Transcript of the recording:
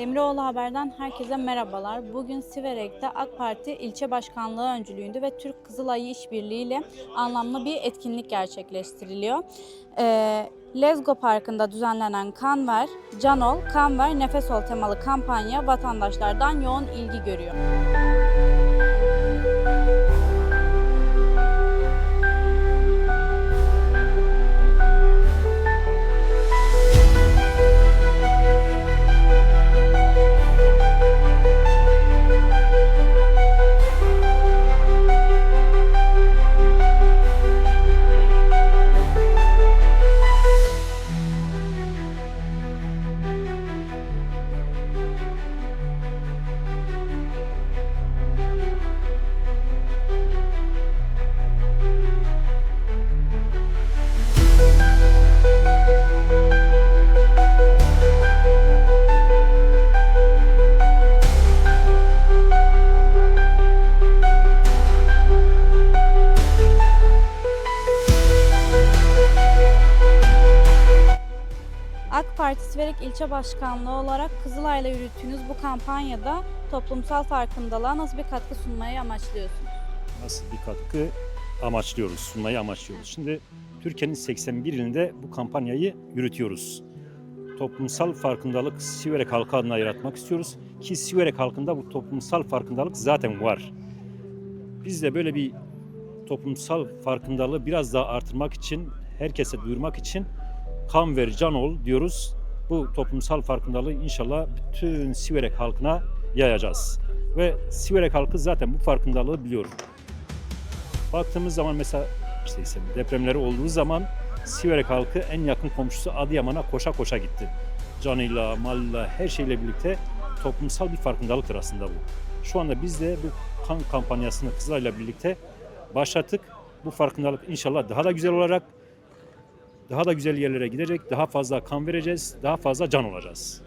Demiroğlu Haber'den herkese merhabalar. Bugün Siverek'te AK Parti ilçe başkanlığı öncülüğünde ve Türk Kızılayı İşbirliği ile anlamlı bir etkinlik gerçekleştiriliyor. Ee, Lezgo Parkı'nda düzenlenen Kanver, Canol, Kanver, Nefes Ol temalı kampanya vatandaşlardan yoğun ilgi görüyor. AK Parti Siverek İlçe Başkanlığı olarak Kızılay'la yürüttüğünüz bu kampanyada toplumsal farkındalığa nasıl bir katkı sunmayı amaçlıyorsunuz? nasıl bir katkı amaçlıyoruz, sunmayı amaçlıyoruz. Şimdi Türkiye'nin 81 ilinde bu kampanyayı yürütüyoruz. Toplumsal farkındalık Siverek halkı adına yaratmak istiyoruz. Ki Siverek halkında bu toplumsal farkındalık zaten var. Biz de böyle bir toplumsal farkındalığı biraz daha artırmak için, herkese duyurmak için kan ver can ol diyoruz. Bu toplumsal farkındalığı inşallah bütün Siverek halkına yayacağız. Ve Siverek halkı zaten bu farkındalığı biliyor. Baktığımız zaman mesela işte depremleri olduğu zaman Siverek halkı en yakın komşusu Adıyaman'a koşa koşa gitti. Canıyla, malıyla, her şeyle birlikte toplumsal bir farkındalıktır aslında bu. Şu anda biz de bu kan kampanyasını Kızılay'la birlikte başlattık. Bu farkındalık inşallah daha da güzel olarak daha da güzel yerlere gidecek, daha fazla kan vereceğiz, daha fazla can olacağız.